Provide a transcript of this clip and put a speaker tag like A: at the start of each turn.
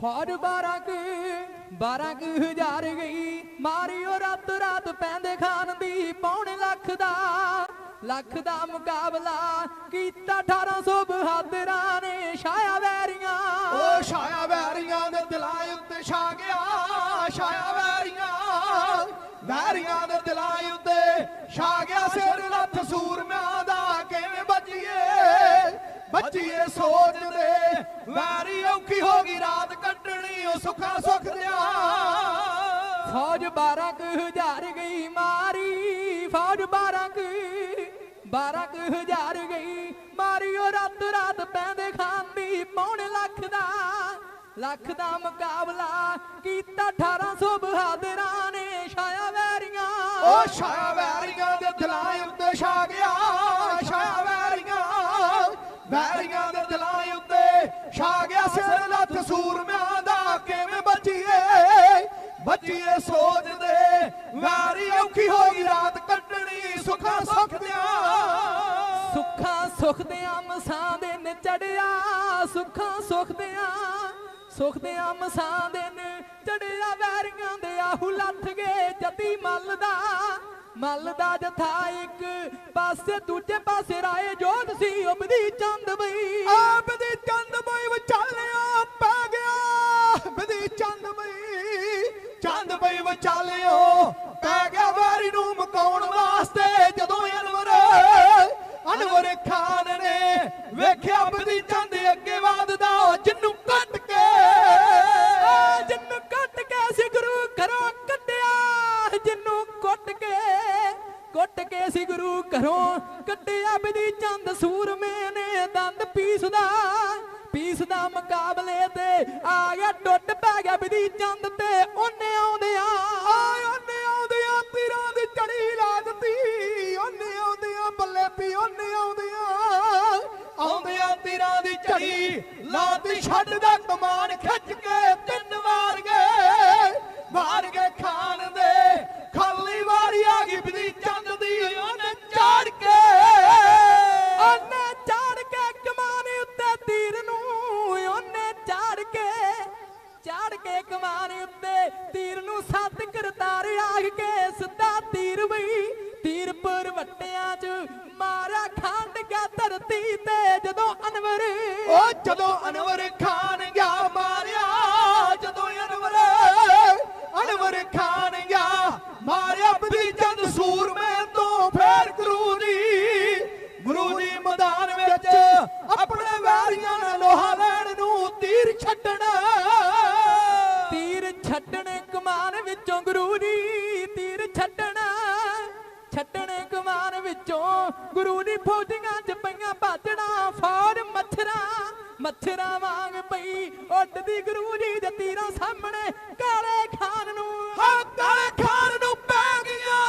A: ਫੌਜ ਬਾਰਾਂ ਕੁ ਬਾਰਾਂ ਕੁ ਹਜ਼ਾਰ ਗਈ। ਮਾਰਿਓ ਰਾਤ ਰਾਤ ਪੈਂਦੇ ਖਾਨ ਦੀ, ਪੌਣੇ ਲੱਖ ਦਾ ਲੱਖ ਦਾ ਮੁਕਾਬਲਾ ਕੀਤਾ 1800 ਬਹਾਦਰਾਂ ਨੇ ਛਾਇਆ ਵੈਰੀਆਂ।
B: ਓ ਛਾਇਆ ਵੈਰੀਆਂ ਦੇ ਦਿਲਾਂ ਉੱਤੇ ਛਾ ਗਿਆ, ਛਾਇਆ ਵੈਰੀਆਂ ਵੈਰੀਆਂ ਦੇ ਬਚੀਏ ਬਚੀਏ ਸੋਚਦੇ ਵੈਰੀ ਔਖੀ ਹੋ ਗਈ, ਰਾਤ ਕੱਟਣੀ ਉਹ ਸੁੱਖਾ ਸੁੱਖ ਦਿਆਂ।
A: ਫੌਜ 12 ਕੁ ਹਜ਼ਾਰ ਗਈ ਮਾਰੀ, ਫੌਜ 12 ਕੁ 12 ਕੁ ਹਜ਼ਾਰ ਗਈ ਮਾਰੀਓ ਰਾਤ ਰਾਤ ਪੈਂਦੇ ਖਾਂਦੀ, ਪੌਣੇ ਲੱਖ ਦਾ ਲੱਖ ਦਾ ਮੁਕਾਬਲਾ ਕੀਤਾ 1800 ਬਹਾਦਰਾਂ ਨੇ, ਛਾਇਆ ਵੈਰੀਆਂ।
B: ਓ ਛਾਇਆ ਵੈਰੀਆਂ ਦੇ ਦਿਲਾਂ ਉੱਤੇ ਛਾ ਗਿਆ। ਵੈਰੀਆਂ ਦੇ ਦਿਲਾਂ ਉੱਤੇ ਛਾ ਗਿਆ ਸਿਰ ਲੱਥ ਸੂਰਮਿਆਂ ਦਾ, ਕਿਵੇਂ ਬਚੀਏ? ਬਚੀਏ ਸੋਚਦੇ ਵੈਰੀ ਔਖੀ ਹੋ ਰਾਤ ਕੱਟਣੀ ਸੁੱਖਾ ਸੁੱਖ ਦਿਆਂ
A: ਸੁੱਖਾਂ ਸੁਖ ਮਸਾਂ ਦੇ ਨ ਚੜਿਆ, ਸੁੱਖਾਂ ਸੁਖ ਦੇ ਮਸਾਂ ਦੇ ਨ ਚੜਿਆ, ਵੈਰੀਆਂ ਦੇ ਆਹੂ ਲੱਥ ਗਏ ਜਤੀ ਮੱਲ ਦਾ। ਮੱਲ ਦਾ ਜਥਾ ਇੱਕ ਪਾਸੇ, ਦੂਜੇ ਪਾਸੇ ਰਾਏ ਜੋਤ ਸੀ ਉਬਦੀ ਚੰਦ ਬਈ।
B: ਆਪ ਚੰਦ ਬਈ ਵਿਚਾਲਿਆ ਪੈ ਗਿਆ ਬਦੀ ਚੰਦ ਬਈ ਚੰਦ ਬਈ ਵਿਚਾਲਿਓ
A: ਕੱਢਿਆ ਕੁੱਟ ਕੇ ਕੁੱਟ ਕੇ ਸੀ ਗੁਰੂ ਘਰੋਂ ਕੱਢਿਆ ਬਦੀ ਚੰਦ ਸੂਰਮੇ ਨੇ ਦੰਦ ਪੀਸਦਾ ਪੀਸਦਾ ਮੁਕਾਬਲੇ ਤੇ ਆ ਗਿਆ, ਟੁੱਟ ਪੈ ਗਿਆ ਬਦੀ ਚੰਦ ਤੇ। ਉਹਨੇ ਆਉਂਦਿਆਂ,
B: ਆਏ ਉਹਨੇ ਆਉਂਦਿਆਂ ਤੀਰਾਂ ਦੀ ਚੜੀ ਲਾ ਦਿੱਤੀ। ਉਹਨੇ ਆਉਂਦਿਆਂ ਬੱਲੇ ਪੀ, ਉਹਨੇ ਆਉਂਦਿਆਂ ਆਉਂਦਿਆਂ ਤੀਰਾਂ ਦੀ ਚੜੀ ਲਾਤੀ ਛੱਡਦਾ ਕਮਾਨ ਖਿੱਚ ਕੇ ਤਿੰਨ ਵਾਰ ਗਏ। ਕੇ
A: ਉੱਤੇ ਤੀਰ ਨੂੰ ਸੱਤ ਕਰਤਾਰ ਆਗ ਕੇ ਸਿੱਧਾ ਤੀਰ ਬਈ। ਤੀਰ ਪਰ ਵੱਟਿਆਂ 'ਚ ਮਾਰਿਆ ਖੰਡ ਗਿਆ ਧਰਤੀ ਤੇ, ਜਦੋਂ ਅਨਵਰ
B: ਉਹ ਜਦੋਂ ਅਨਵਰ ਖਾਨ ਗਿਆ ਮਾਰਿਆ, ਜਦੋਂ ਅਨਵਰ ਅਨਵਰ ਖਾਨ ਗਿਆ ਮਾਰਿਆ ਬਦੀ ਚੰਦ ਸੂਰਮੇ ਤੋਂ ਫੇਰ ਗੁਰੂ ਦੀ ਗੁਰੂ ਦੀ ਮੈਦਾਨ ਵਿੱਚ ਆਪਣੇ ਵੈਰੀਆਂ ਨਾਲ ਲੋਹਾ ਲੈਣ ਨੂੰ ਤੀਰ ਛੱਡਣਾ
A: ਛੱਡਣੇ ਕਮਾਨ ਵਿੱਚੋਂ ਗੁਰੂ ਦੀ ਤੀਰ ਛੱਡਣਾ। ਛੱਡਣੇ ਕਮਾਨ ਵਿੱਚੋਂ ਗੁਰੂ ਦੀ ਫੌਜੀਆਂ ਚ ਪਈਆਂ ਬਾਜਣਾ ਫੌਜ ਮੱਛਰਾਂ। ਮੱਛਰਾਂ ਵਾਂਗ ਪਈ ਉੱਡਦੀ ਗੁਰੂ ਜੀ ਦੇ ਤੀਰਾਂ ਸਾਹਮਣੇ। ਕਾਲੇ ਖਾਨ ਨੂੰ
B: ਹਾਂ, ਕਾਲੇ ਖਾਨ ਨੂੰ ਪੈ ਗਈਆਂ